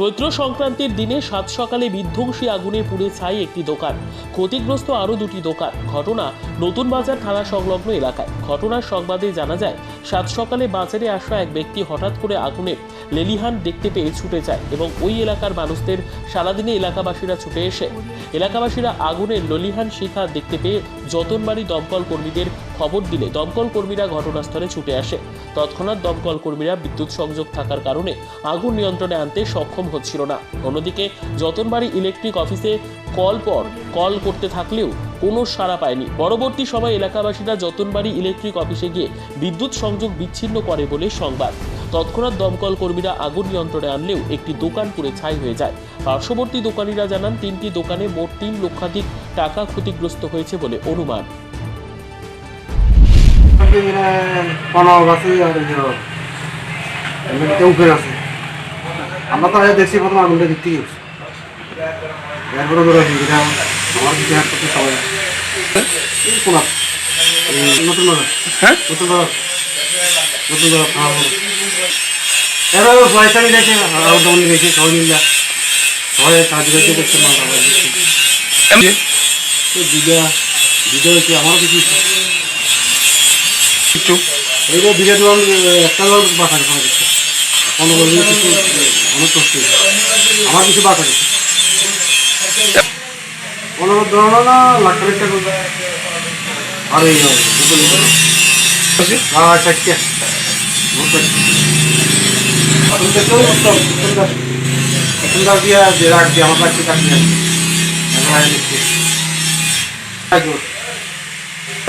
চৈত্র সংক্রান্তির দিনে সাত সকালে বিধ্বংসী আগুনে পুড়ে ছাই একটি দোকান। ক্ষতিগ্রস্ত আরও দুটি দোকান। ঘটনা নতুন বাজার থানা সংলগ্ন এলাকায়। ঘটনার সংবাদে জানা যায়, সাত সকালে বাজারে আসা এক ব্যক্তি হঠাৎ করে আগুনের লেলিহান দেখতে পেয়ে ছুটে যায় এবং ওই এলাকার মানুষদের সারাদিনে এলাকাবাসীরা ছুটে এসে এলাকাবাসীরা আগুনের ললিহান শিখা দেখতে পেয়ে যতনবাড়ি দমকল কর্মীদের খবর দিলে দমকল কর্মীরা ঘটনাস্থলে ছুটে আসে। তৎক্ষণাৎ দমকল কর্মীরা বিদ্যুৎ সংযোগ থাকার কারণে আগুন নিয়ন্ত্রণে আনতে সক্ষম হচ্ছিল না। অন্যদিকে যতনবাড়ি ইলেকট্রিক অফিসে কল পর কল করতে থাকলেও কোনো সাড়া পায়নি। পরবর্তী সময় এলাকাবাসীরা যতনবাড়ি ইলেকট্রিক অফিসে গিয়ে বিদ্যুৎ সংযোগ বিচ্ছিন্ন করে বলে সংবাদ। তৎক্ষণাৎ দমকল কর্মীরা আগুন নিয়ন্ত্রণে আনলেও একটি দোকান পুড়ে ছাই হয়ে যায়। পার্শ্ববর্তী দোকানিরা জানান, তিনটি দোকানে মোট তিন লক্ষাধিক টাকা ক্ষতিগ্রস্ত হয়েছে বলে অনুমান। আর আছে। আমরা তো আগে দেখছি প্রথম আগুনটা দিক থেকে গেছি এরপরে ধরে এটা আমার দিকে হাত করতে সবাই এই কোনা এই নতুন বাজার হ্যাঁ? নতুন বাজার নতুন বাজার খাওয়া এবার পয়সা নিয়ে আর দমন গেছে সবাই মিলে সবাই কাজ করতে দেখছে না এমনি দিদা দিদা হচ্ছে আমারও কিছু? একটু এইটা দিদা দোকান একটা দোকান বাসা গেছে আমার কিছু অনেক কষ্ট আমার কিছু বাসা গেছে ধরো না লাখ টাকা করবে। আর এই দেখতে উত্তম সুন্দর সুন্দর দিয়া যে রাখ আমার কাছে কাছে আমি